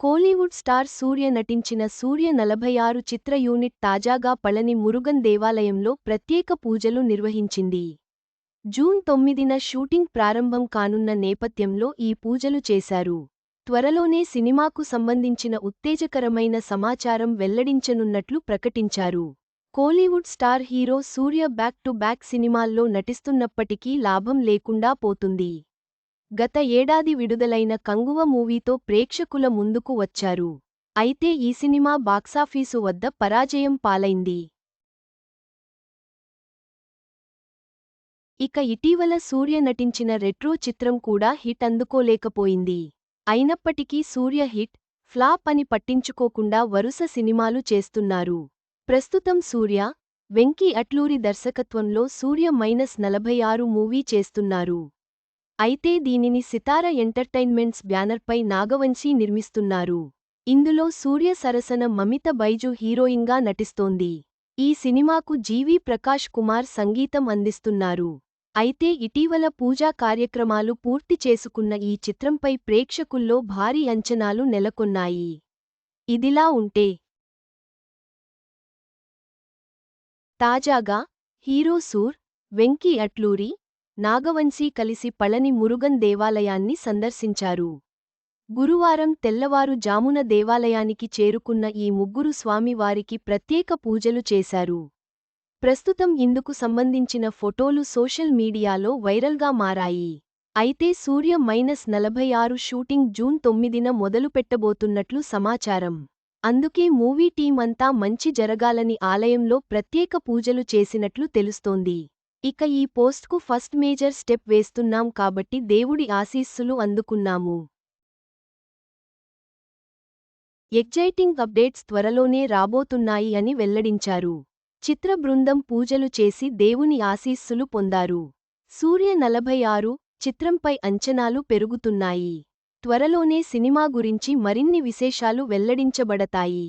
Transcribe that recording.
Kollywood star సూర్య నటించిన సూర్య నలభై ఆరు చిత్ర యూనిట్ తాజాగా పళని మురుగన్ దేవాలయంలో ప్రత్యేక పూజలు నిర్వహించింది. జూన్ తొమ్మిదిన షూటింగ్ ప్రారంభం కానున్న నేపథ్యంలో ఈ పూజలు చేశారు. త్వరలోనే సినిమాకు సంబంధించిన ఉత్తేజకరమైన సమాచారం వెల్లడించనున్నట్లు ప్రకటించారు. Kollywood star hero Suriya back to back సినిమాల్లో నటిస్తున్నప్పటికీ లాభం లేకుండా పోతుంది. గత ఏడాది విడుదలైన కంగువ మూవీతో ప్రేక్షకుల ముందుకు వచ్చారు. అయితే ఈ సినిమా బాక్సాఫీసు వద్ద పరాజయం పాలైంది. ఇక ఇటీవల సూర్య నటించిన రెట్రో చిత్రం కూడా హిట్ అందుకోలేకపోయింది. అయినప్పటికీ సూర్య హిట్ ఫ్లాప్ అని పట్టించుకోకుండా వరుస సినిమాలు చేస్తున్నారు. ప్రస్తుతం సూర్య వెంకీ అట్లూరి దర్శకత్వంలో సూర్య మైనస్ నలభై ఆరు మూవీ చేస్తున్నారు. అయితే దీనిని సితార ఎంటర్టైన్మెంట్స్ బ్యానర్పై నాగవంశీ నిర్మిస్తున్నారు. ఇందులో సూర్య సరసన మమిత బైజు హీరోయిన్గా నటిస్తోంది. ఈ సినిమాకు జీవి ప్రకాష్ కుమార్ సంగీతం అందిస్తున్నారు. అయితే ఇటీవల పూజా కార్యక్రమాలు పూర్తి చేసుకున్న ఈ చిత్రంపై ప్రేక్షకుల్లో భారీ అంచనాలు నెలకొన్నాయి. ఇదిలా ఉంటే తాజాగా హీరో సూర్ వెంకీ అట్లూరి నాగవంశీ కలిసి పళని మురుగన్ దేవాలయాన్ని సందర్శించారు. గురువారం తెల్లవారు జామున దేవాలయానికి చేరుకున్న ఈ ముగ్గురు స్వామివారికి ప్రత్యేక పూజలు చేశారు. ప్రస్తుతం ఇందుకు సంబంధించిన ఫోటోలు సోషల్ మీడియాలో వైరల్గా మారాయి. అయితే సూర్య మైనస్ నలభై ఆరు షూటింగ్ జూన్ తొమ్మిదిన మొదలుపెట్టబోతున్నట్లు సమాచారం. అందుకే మూవీ టీం అంతా మంచి జరగాలని ఆలయంలో ప్రత్యేక పూజలు చేసినట్లు తెలుస్తోంది. ఇక ఈ పోస్ట్కు ఫస్ట్ మేజర్ స్టెప్ వేస్తున్నాం కాబట్టి దేవుడి ఆశీస్సులు అందుకున్నాము. ఎగ్జైటింగ్ అప్డేట్స్ త్వరలోనే రాబోతున్నాయి అని వెల్లడించారు. చిత్ర బృందం పూజలు చేసి దేవుని ఆశీస్సులు పొందారు. సూర్య నలభై ఆరు చిత్రంపై అంచనాలు పెరుగుతున్నాయి. త్వరలోనే సినిమా గురించి మరిన్ని విశేషాలు వెల్లడించబడతాయి.